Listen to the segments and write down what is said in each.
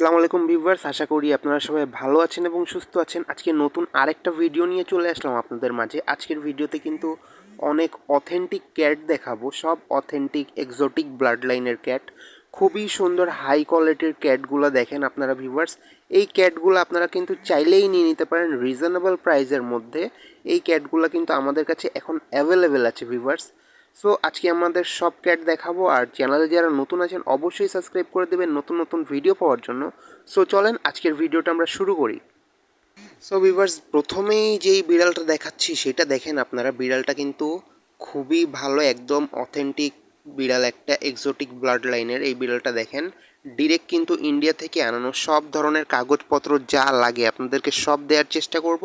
আসসালামু আলাইকুম ভিউয়ার্স, আশা করি আপনারা সবাই ভালো আছেন এবং সুস্থ আছেন। আজকে নতুন আরেকটা ভিডিও নিয়ে চলে আসলাম আপনাদের মাঝে। আজকের ভিডিওতে কিন্তু অনেক অথেন্টিক ক্যাট দেখাবো। সব অথেন্টিক এক্সোটিক ব্লাড লাইনের ক্যাট খুবই সুন্দর হাই কোয়ালিটির ক্যাটগুলো দেখেন আপনারা ভিউয়ার্স। এই ক্যাটগুলো আপনারা কিন্তু চাইলেই নিয়ে নিতে পারেন রিজনেবল প্রাইসের মধ্যে। এই ক্যাটগুলো কিন্তু আমাদের কাছে এখন অ্যাভেলেবেল আছে ভিউয়ার্স। সো আজকে আমাদের সব ক্যাট দেখাবো আর চ্যানেলে যারা নতুন আছেন, অবশ্যই সাবস্ক্রাইব করে দেবেন নতুন নতুন ভিডিও পাওয়ার জন্য। সো চলেন আজকের ভিডিওটা আমরা শুরু করি। সো ভিভার্স প্রথমেই যেই বিড়ালটা দেখাচ্ছি, সেটা দেখেন আপনারা। বিড়ালটা কিন্তু খুবই ভালো, একদম অথেন্টিক বিড়াল, একটা এক্সোটিক ব্লাড লাইনের এই বিড়ালটা দেখেন ডিরেক্ট কিন্তু ইন্ডিয়া থেকে আনানো সব ধরনের কাগজপত্র যা লাগে আপনাদেরকে সব দেওয়ার চেষ্টা করব।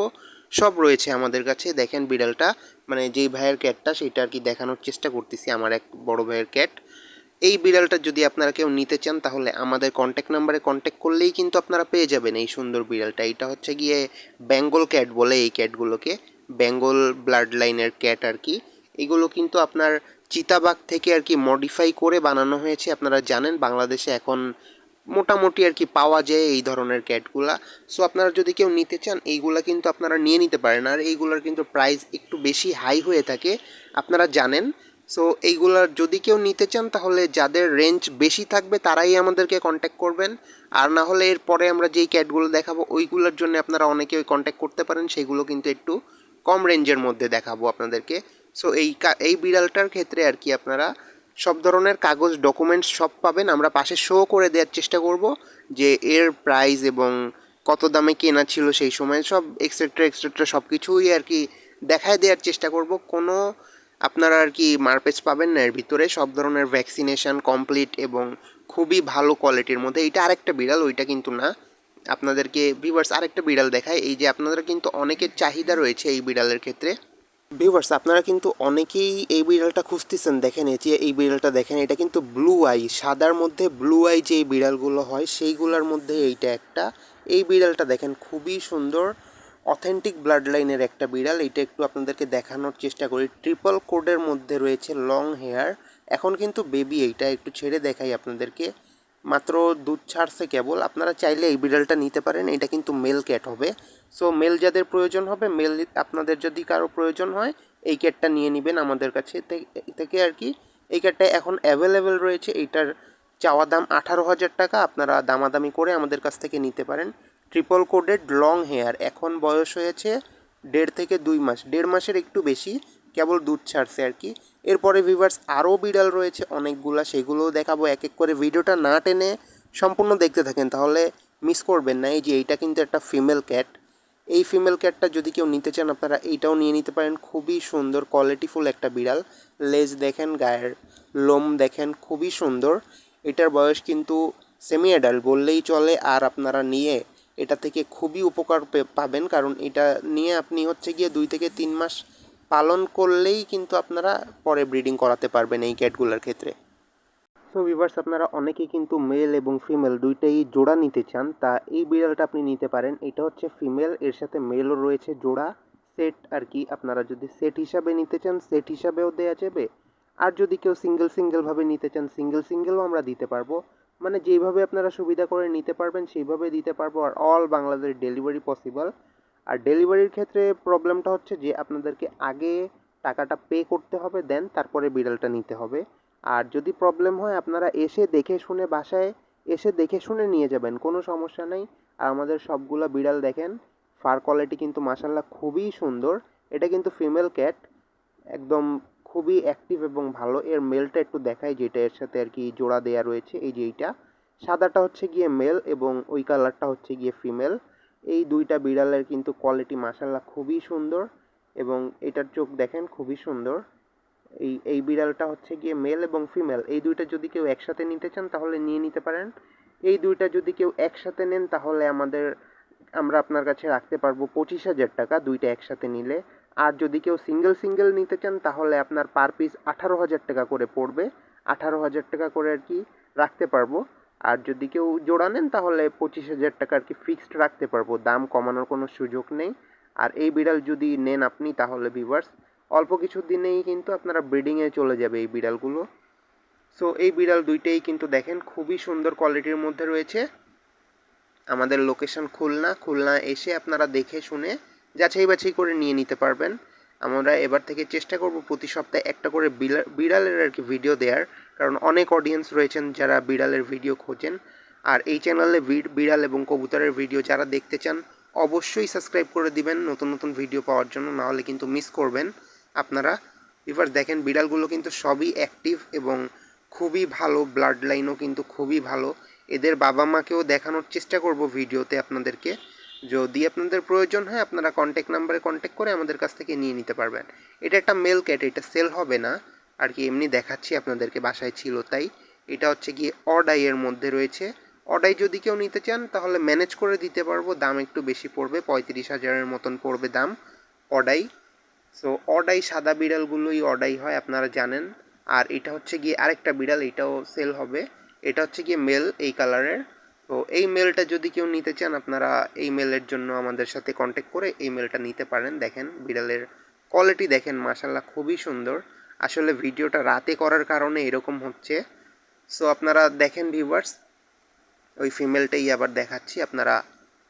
সব রয়েছে আমাদের কাছে। দেখেন বিড়ালটা মানে যেই ভাইয়ের ক্যাটটা সেটা আর কি দেখানোর চেষ্টা করতেছি আমার এক বড় ভাইয়ের ক্যাট এই বিড়ালটা যদি আপনারা কেউ নিতে চান, তাহলে আমাদের কন্ট্যাক্ট নাম্বারে কন্ট্যাক্ট করলেই কিন্তু আপনারা পেয়ে যাবেন এই সুন্দর বিড়ালটা। এটা হচ্ছে গিয়ে বেঙ্গল ক্যাট বলে এই ক্যাটগুলোকে বেঙ্গল ব্লাড লাইনের ক্যাট আর কি। এগুলো কিন্তু আপনার চিতাবাঘ থেকে আর কি মডিফাই করে বানানো হয়েছে। আপনারা জানেন, বাংলাদেশে এখন মোটামুটি আর কি পাওয়া যায় এই ধরনের ক্যাটগুলা। সো আপনারা যদি কেউ নিতে চান, এইগুলা কিন্তু আপনারা নিয়ে নিতে পারেন। আর এইগুলোর কিন্তু প্রাইস একটু বেশি হাই হয়ে থাকে, আপনারা জানেন। সো এইগুলার যদি কেউ নিতে চান, তাহলে যাদের রেঞ্জ বেশি থাকবে, তারাই আমাদেরকে কন্ট্যাক্ট করবেন। আর না হলে এরপরে আমরা যেই ক্যাটগুলো দেখাবো, ওইগুলোর জন্য আপনারা অনেকে কন্ট্যাক্ট করতে পারেন। সেগুলো কিন্তু একটু কম রেঞ্জের মধ্যে দেখাবো আপনাদেরকে। সো এই এই বিড়ালটার ক্ষেত্রে আর কি আপনারা সব ধরনের কাগজ ডকুমেন্টস সব পাবেন। আমরা পাশে শো করে দেওয়ার চেষ্টা করব যে এর প্রাইস এবং কত দামে কেনা ছিল সেই সময়, সব এক্সেট্রা এক্সেট্রা সব কিছুই আর কি দেখায় দেওয়ার চেষ্টা করব। কোনো আপনারা আর কি মারপেজ পাবেন না, এর ভিতরে সব ধরনের ভ্যাকসিনেশন কমপ্লিট এবং খুবই ভালো কোয়ালিটির মধ্যে। এটা আরেকটা বিড়াল, ওইটা কিন্তু না। আপনাদেরকে ভিভার্স আরেকটা বিড়াল দেখায়। এই যে আপনাদের কিন্তু অনেকের চাহিদা রয়েছে এই বিড়ালের ক্ষেত্রে। ভিউয়ার্স আপনারা কিন্তু অনেকেই এই বিড়ালটা খুঁজতেছেন, দেখেন এই যে এই বিড়ালটা দেখেন, এটা কিন্তু ব্লু আই সাদার মধ্যে ব্লু আই যে বিড়ালগুলো হয়, সেইগুলোর মধ্যে এইটা একটা। এই বিড়ালটা দেখেন, খুবই সুন্দর অথেন্টিক ব্লাড লাইনের একটা বিড়াল। এটা একটু আপনাদেরকে দেখানোর চেষ্টা করি। ট্রিপল কোডের মধ্যে রয়েছে লং হেয়ার এখন কিন্তু বেবি এইটা একটু ছেড়ে দেখাই আপনাদেরকে। মাত্র দুধ ছাড়ছে কেবল। আপনারা চাইলে এই বিড়ালটা নিতে পারেন, এটা কিন্তু মেল ক্যাট হবে। সো মেল যাদের প্রয়োজন হবে মেল আপনাদের যদি কারও প্রয়োজন হয়, এই ক্যাটটা নিয়ে নেবেন আমাদের কাছে থেকে আর কি। এই ক্যাটটা এখন অ্যাভেলেবেল রয়েছে এইটার চাওয়া দাম আঠারো হাজার টাকা, আপনারা দামাদামি করে আমাদের কাছ থেকে নিতে পারেন। ট্রিপল কোডেড লং হেয়ার এখন বয়স হয়েছে দেড় থেকে দুই মাস, দেড় মাসের একটু বেশি, কেবল দুধ ছাড়ছে আর কি। এরপরে ভিভার্স আরও বিড়াল রয়েছে, অনেকগুলা, সেগুলোও দেখাবো। এক এক করে ভিডিওটা না টেনে সম্পূর্ণ দেখতে থাকেন, তাহলে মিস করবেন না। এই যে এইটা কিন্তু একটা ফিমেল ক্যাট এই ফিমেল ক্যাটটা যদি কেউ নিতে চান, আপনারা এইটাও নিয়ে নিতে পারেন। খুবই সুন্দর কোয়ালিটিফুল একটা বিড়াল। লেজ দেখেন, গায়ের লোম দেখেন, খুবই সুন্দর। এটার বয়স কিন্তু সেমি অ্যাডাল্ট বললেই চলে, আর আপনারা নিয়ে এটা থেকে খুবই উপকার পাবেন। কারণ এটা নিয়ে আপনি হচ্ছে গিয়ে দুই থেকে তিন মাস পালন করলেই কিন্তু আপনারা পরে ব্রিডিং করাতে পারবেন এই ক্যাটগুলোর ক্ষেত্রে। সো ভিভার্স আপনারা অনেকেই কিন্তু মেল এবং ফিমেল দুইটাই জোড়া নিতে চান, তা এই বিড়ালটা আপনি নিতে পারেন। এটা হচ্ছে ফিমেল এর সাথে মেলও রয়েছে জোড়া। সেট আর কি, আপনারা যদি সেট হিসাবে নিতে চান সেট হিসাবেও দেওয়া যাবে। আর যদি কেউ সিঙ্গেল সিঙ্গেলভাবে নিতে চান সিঙ্গেল সিঙ্গেলও আমরা দিতে পারব। মানে যেইভাবে আপনারা সুবিধা করে নিতে পারবেন, সেইভাবে দিতে পারব। আর অল বাংলাদেশ ডেলিভারি পসিবল আর ডেলিভারির ক্ষেত্রে প্রবলেমটা হচ্ছে যে, আপনাদেরকে আগে টাকাটা পে করতে হবে দেন তারপরে বিড়ালটা নিতে হবে। আর যদি প্রবলেম হয়, আপনারা এসে দেখে শুনে বাসায় এসে দেখে শুনে নিয়ে যাবেন, কোনো সমস্যা নেই। আর আমাদের সবগুলো বিড়াল দেখেন ফার কোয়ালিটি কিন্তু মাসাল্লাহ খুবই সুন্দর। এটা কিন্তু ফিমেল ক্যাট একদম খুবই অ্যাক্টিভ এবং ভালো। এর মেলটা একটু দেখায় যেটা এর সাথে আর কি জোড়া দেয়া রয়েছে, এই যে এইটা। সাদাটা হচ্ছে গিয়ে মেল এবং ওই কালারটা হচ্ছে গিয়ে ফিমেল এই দুইটা বিড়ালের কিন্তু কোয়ালিটি মাসাল্লাহ খুবই সুন্দর এবং এটার চোখ দেখেন খুবই সুন্দর। এই এই বিড়ালটা হচ্ছে গিয়ে মেল এবং ফিমেল এই দুইটা যদি কেউ একসাথে নিতে চান তাহলে নিয়ে নিতে পারেন। এই দুইটা যদি কেউ একসাথে নেন তাহলে আমাদের, আমরা আপনার কাছে রাখতে পারব পঁচিশ হাজার টাকা দুইটা একসাথে নিলে। আর যদি কেউ সিঙ্গেল সিঙ্গেল নিতে চান তাহলে আপনার পার পিস আঠারো হাজার টাকা করে পড়বে। আঠারো হাজার টাকা করে আর কি রাখতে পারব। আর যদি কেউ জোড়া নেন, তাহলে পঁচিশ হাজার টাকা আর কি ফিক্সড রাখতে পারব। দাম কমানোর কোনো সুযোগ নেই। আর এই বিড়াল যদি নেন আপনি, তাহলে ভিভার্স অল্প কিছু দিনেই কিন্তু আপনারা ব্রিডিংয়ে চলে যাবে এই বিড়ালগুলো। সো এই বিড়াল দুইটাই কিন্তু দেখেন খুবই সুন্দর কোয়ালিটির মধ্যে রয়েছে। আমাদের লোকেশন খুলনা। খুলনা এসে আপনারা দেখে শুনে যাচাই বাছাই করে নিয়ে নিতে পারবেন। আমরা এবার থেকে চেষ্টা করব প্রতি সপ্তাহে একটা করে বিড়া- বিড়ালের আর কি ভিডিও দেওয়ার কারণ অনেক অডিয়েন্স রয়েছেন যারা বিড়ালের ভিডিও খোঁজেন। আর এই চ্যানেলে বিড়াল এবং কবুতরের ভিডিও যারা দেখতে চান, অবশ্যই সাবস্ক্রাইব করে দিবেন। নতুন নতুন ভিডিও পাওয়ার জন্য নাহলে কিন্তু মিস করবেন। আপনারা এবার দেখেন, বিড়ালগুলো কিন্তু সবই অ্যাক্টিভ এবং খুবই ভালো ব্লাড লাইনও কিন্তু খুবই ভালো। এদের বাবা মাকেও দেখানোর চেষ্টা করব ভিডিওতে আপনাদেরকে। যদি আপনাদের প্রয়োজন হয়, আপনারা কন্ট্যাক্ট নাম্বারে কন্ট্যাক্ট করে আমাদের কাছ থেকে নিয়ে নিতে পারবেন। এটা একটা মেল ক্যাট এটা সেল হবে না। আর কি এমনি দেখাচ্ছি আপনাদেরকে, বাসায় ছিল তাই। এটা হচ্ছে গিয়ে অডাইয়ের মধ্যে রয়েছে। অডাই যদি কেউ নিতে চান, তাহলে ম্যানেজ করে দিতে পারব। দাম একটু বেশি পড়বে, পঁয়ত্রিশ হাজারের মতন পড়বে দাম অডাই। সো অডাই সাদা বিড়ালগুলোই অডাই হয়, আপনারা জানেন। আর এটা হচ্ছে গিয়ে আরেকটা বিড়াল, এটাও সেল হবে। এটা হচ্ছে গিয়ে মেল এই কালারের। তো, এই মেলটা যদি কেউ নিতে চান, আপনারা এই মেলের জন্য আমাদের সাথে কন্ট্যাক্ট করে এই মেলটা নিতে পারেন। দেখেন, বিড়ালের কোয়ালিটি দেখেন মাসাল্লাহ খুবই সুন্দর। আসলে ভিডিওটা রাতে করার কারণে এরকম হচ্ছে। সো আপনারা দেখেন ভিউয়ার্স ওই ফিমেলটাই আবার দেখাচ্ছি। আপনারা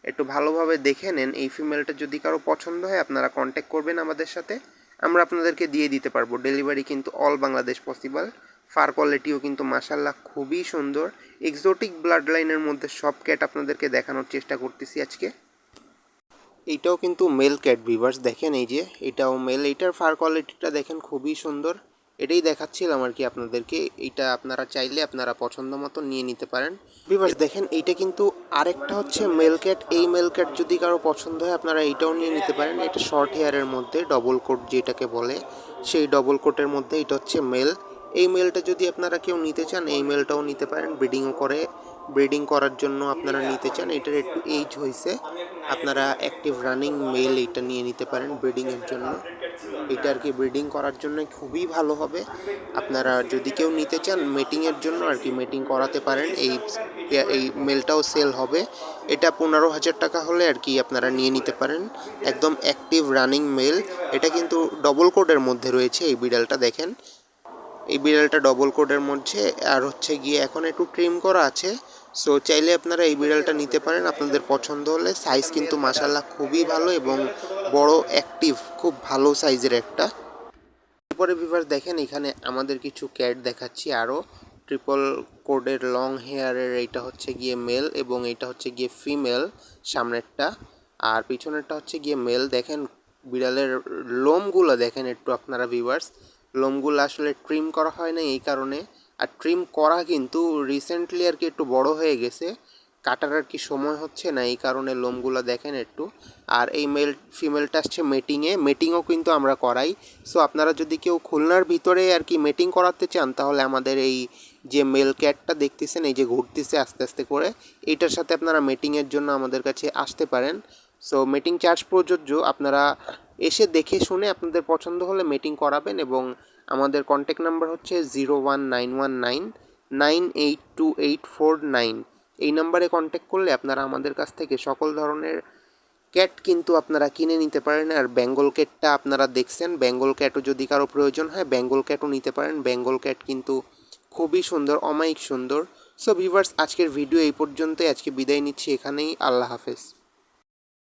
একটু ভালোভাবে দেখে নেন, এই ফিমেলটা যদি কারও পছন্দ হয়, আপনারা কন্ট্যাক্ট করবেন আমাদের সাথে। আমরা আপনাদেরকে দিয়ে দিতে পারব। ডেলিভারি কিন্তু অল বাংলাদেশ পসিবল ফার কোয়ালিটিও কিন্তু মাসাল্লাহ খুবই সুন্দর। এক্সোটিক ব্লাড লাইনের মধ্যে সব ক্যাট আপনাদেরকে দেখানোর চেষ্টা করতেছি আজকে। এইটাও কিন্তু মেল ক্যাট ভিভার্স দেখেন, এই যে এটাও মেল এইটার ফার কোয়ালিটিটা দেখেন খুবই সুন্দর। এটাই দেখাচ্ছিলাম আর কি আপনাদেরকে এইটা আপনারা চাইলে আপনারা পছন্দ মতো নিয়ে নিতে পারেন। ভিভার্স দেখেন, এইটা কিন্তু আরেকটা হচ্ছে মেল ক্যাট এই মেল ক্যাট যদি কারও পছন্দ হয়, আপনারা এইটাও নিয়ে নিতে পারেন। এটা শর্ট হেয়ারের মধ্যে ডবল কোট যেটাকে বলে, সেই ডবল কোটের মধ্যে এটা হচ্ছে মেল এই মেলটা যদি আপনারা কেউ নিতে চান, এই মেলটাও নিতে পারেন ব্রিডিংও করে। ব্রিডিং করার জন্য আপনারা নিতে চান, এটার একটু এইজ হয়েছে। আপনারা অ্যাক্টিভ রানিং মেল এটা নিয়ে নিতে পারেন ব্রিডিংয়ের জন্য। এটা আর কি ব্রিডিং করার জন্য খুবই ভালো হবে। আপনারা যদি কেউ নিতে চান মেটিংয়ের জন্য আর কি মেটিং করাতে পারেন, এই এই মেলটাও সেল হবে। এটা পনেরো হাজার টাকা হলে আর কি আপনারা নিয়ে নিতে পারেন। একদম অ্যাক্টিভ রানিং মেল এটা কিন্তু ডবল কোডের মধ্যে রয়েছে এই বিড়ালটা, দেখেন। এই বিড়ালটা ডবল কোডের মধ্যে, আর হচ্ছে গিয়ে এখন একটু ট্রিম করা আছে। সো চাইলে আপনারা এই বিড়ালটা নিতে পারেন। আপনাদের পছন্দ হলে সাইজ কিন্তু মাসাল্লাহ খুবই ভালো এবং বড় অ্যাক্টিভ খুব ভালো সাইজের একটা। এরপরে ভিভার্স দেখেন, এখানে আমাদের কিছু ক্যাট দেখাচ্ছি আরও ট্রিপল কোডের লং হেয়ারের এইটা হচ্ছে গিয়ে মেল এবং এইটা হচ্ছে গিয়ে ফিমেল সামনেরটা। আর পিছনেরটা হচ্ছে গিয়ে মেল দেখেন, বিড়ালের লোমগুলো দেখেন একটু আপনারা ভিভার্স লোমগুলো আসলে ট্রিম করা হয় না এই কারণে। আর ট্রিম করা কিন্তু রিসেন্টলি আর কি একটু বড় হয়ে গেছে। কাটার আর কি সময় হচ্ছে না এই কারণে লোমগুলো দেখেন একটু। আর এই মেল ফিমেলটা আসছে মেটিংয়ে মেটিংও কিন্তু আমরা করাই। সো আপনারা যদি কেউ খুলনার ভিতরে আর কি মেটিং করাতে চান, তাহলে আমাদের এই যে মেল ক্যাটটা দেখতেছেন, এই যে ঘুরতেছে আস্তে আস্তে করে এইটার সাথে আপনারা মেটিংয়ের জন্য আমাদের কাছে আসতে পারেন। সো মিটিং চার্জ প্রযোজ্য। আপনারা এসে দেখে শুনে আপনাদের পছন্দ হলে মিটিং করাবেন এবং আমাদের কন্ট্যাক্ট নাম্বার হচ্ছে zero one nine one nine nine eight two eight four nine এই নাম্বারে কন্ট্যাক্ট করলে আপনারা আমাদের কাছ থেকে সকল ধরনের ক্যাট কিন্তু আপনারা কিনে নিতে পারেন আর বেঙ্গল ক্যাটটা আপনারা দেখছেন বেঙ্গল ক্যাটও যদি কারও প্রয়োজন হয় বেঙ্গল ক্যাটও নিতে পারেন। বেঙ্গল ক্যাট কিন্তু খুবই সুন্দর, অমায়িক সুন্দর। সো ভিভার্স আজকের ভিডিও এই পর্যন্তই। আজকে বিদায় নিচ্ছি এখানেই। আল্লাহ হাফেজ।